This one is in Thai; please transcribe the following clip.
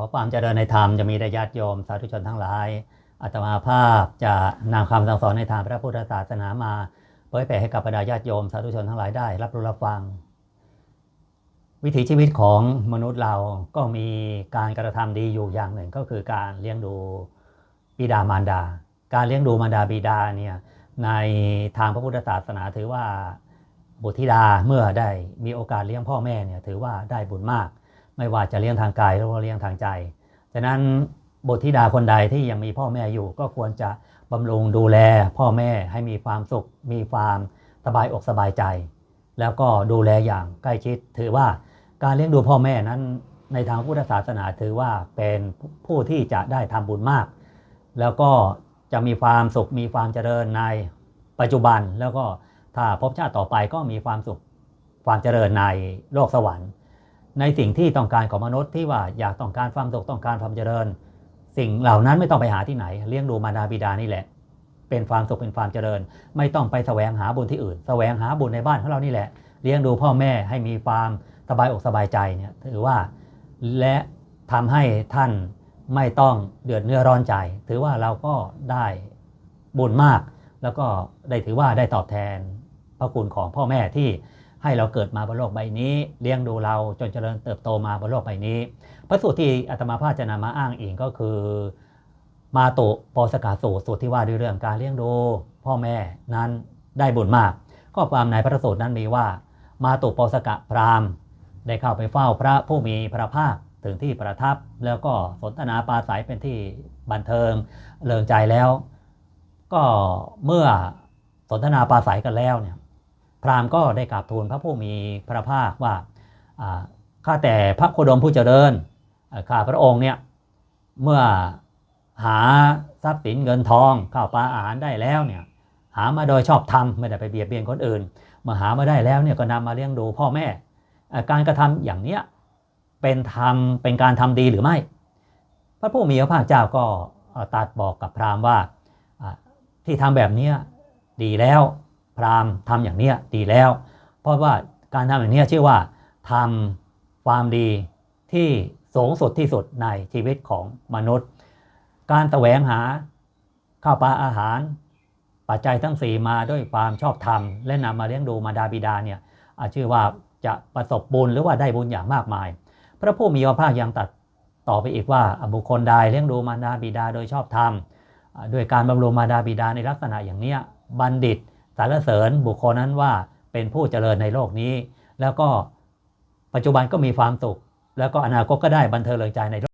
ขอความเจริญในธรรมจะมีได้ญาติโยมสาธุชนทั้งหลายอาตมาภาพจะนำคำสั่งสอนในทางพระพุทธศาสนามาเผยแผ่ให้กับบรรดาญาติโยมสาธุชนทั้งหลายได้ รับรู้รับฟัง วิถีชีวิตของมนุษย์เราก็มีการกระทำดีอยู่อย่างหนึ่งก็คือการเลี้ยงดูบิดามารดา การเลี้ยงดูมารดาบิดาเนี่ยในทางพระพุทธศาสนาถือว่าบุตรธิดาเมื่อได้มีโอกาสเลี้ยงพ่อแม่เนี่ยถือว่าได้บุญมาก ไม่ว่าจะเลี้ยงทางกายหรือว่าเลี้ยงทางใจฉะนั้นบุตรธิดาคนใดที่ยังมีพ่อแม่อยู่ ก็ควรจะบำรุงดูแลพ่อแม่ให้มีความสุข มีความสบายอกสบายใจ แล้วก็ดูแลอย่างใกล้ชิด ถือว่าการเลี้ยงดูพ่อแม่นั้นในทางพุทธศาสนาถือว่าเป็นผู้ที่จะได้ทำบุญมาก แล้วก็จะมีความสุขมีความเจริญในปัจจุบัน แล้วก็ถ้าพบชาติต่อไปก็มีความสุขความเจริญในโลกสวรรค์ ในสิ่งที่ต้องการของมนุษย์ที่ว่าอยากต้องการความสุขต้องการความเจริญ สิ่งเหล่านั้นไม่ต้องไปหาที่ไหน เลี้ยงดูมารดาบิดานี่แหละ เป็นความสุขเป็นความเจริญ ไม่ต้องไปแสวงหาบุญที่อื่น แสวงหาบุญในบ้านของเรานี่แหละ เลี้ยงดูพ่อแม่ให้มีความสบายอกสบายใจเนี่ยถือว่าและทำให้ท่านไม่ต้องเดือดเนื้อร้อนใจ ถือว่าเราก็ได้บุญมาก แล้วก็ได้ถือว่าได้ตอบแทนพระคุณของพ่อแม่ที่ ให้เราเกิดมาบนโลกใบนี้ เลี้ยงดูเราจนเจริญเติบโตมาบนโลกใบนี้ พระสูตรที่อาตมาภาพจะนำมาอ้างอิงก็คือ มาตุปสกาสูตรสูตรที่ว่าด้วยเรื่องการเลี้ยงดู พ่อแม่นั้นได้บุญมาก ข้อความในพระสูตรนั้นมีว่า มาตุปสกะพราหมณ์ ได้เข้าไปเฝ้าพระผู้มีพระภาคถึงที่ประทับแล้วก็สนทนาปาศัยเป็นที่บันเทิงเลิงใจแล้ว ก็เมื่อสนทนาปาศัยกันแล้วเนี่ย พราหมณ์ก็ได้กราบทูลพระผู้มีพระภาคว่าข้าแต่พระโคดมผู้เจริญเอ่อข้าพระองค์เนี่ยเมื่อหาทรัพย์สินเงินทองข้าวปลาอาหารได้แล้วเนี่ยหามาโดยชอบธรรมไม่ได้ไปเบียดเบียนคนอื่นเมื่อหามาได้แล้วเนี่ยก็นำมาเลี้ยงดูพ่อแม่ การกระทำอย่างเนี้ยเป็นธรรมเป็นการทำดีหรือไม่ พระผู้มีพระภาคเจ้าก็ตรัดบอกกับพราหมณ์ว่าอ่าที่ทำแบบเนี้ยดีแล้ว พราหมณ์ทำอย่างเนี้ยดีแล้ว เพราะว่าการทำอย่างเนี้ยชื่อว่าทำความดีที่สูงสุดที่สุดในชีวิตของมนุษย์ การแสวงหาข้าวปลาอาหาร ปัจจัยทั้งสี่มาด้วยความชอบธรรม และนำมาเลี้ยงดูมาดาบิดาเนี่ยอาชื่อว่าจะประสบบุญหรือว่าได้บุญอย่างมากมาย พระผู้มีพระภาคยังตัดต่อไปอีกว่าบุคคลใดเลี้ยงดูมารดาบิดาโดยชอบธรรมด้วยการบำรุงมารดาบิดาในลักษณะอย่างเนี้ยบัณฑิต สรรเสริญบุคคลนั้นว่าเป็นผู้เจริญในโลกนี้ แล้วก็ปัจจุบันก็มีความสุข แล้วก็อนาคตก็ได้บันเทิงเริงใจในโลก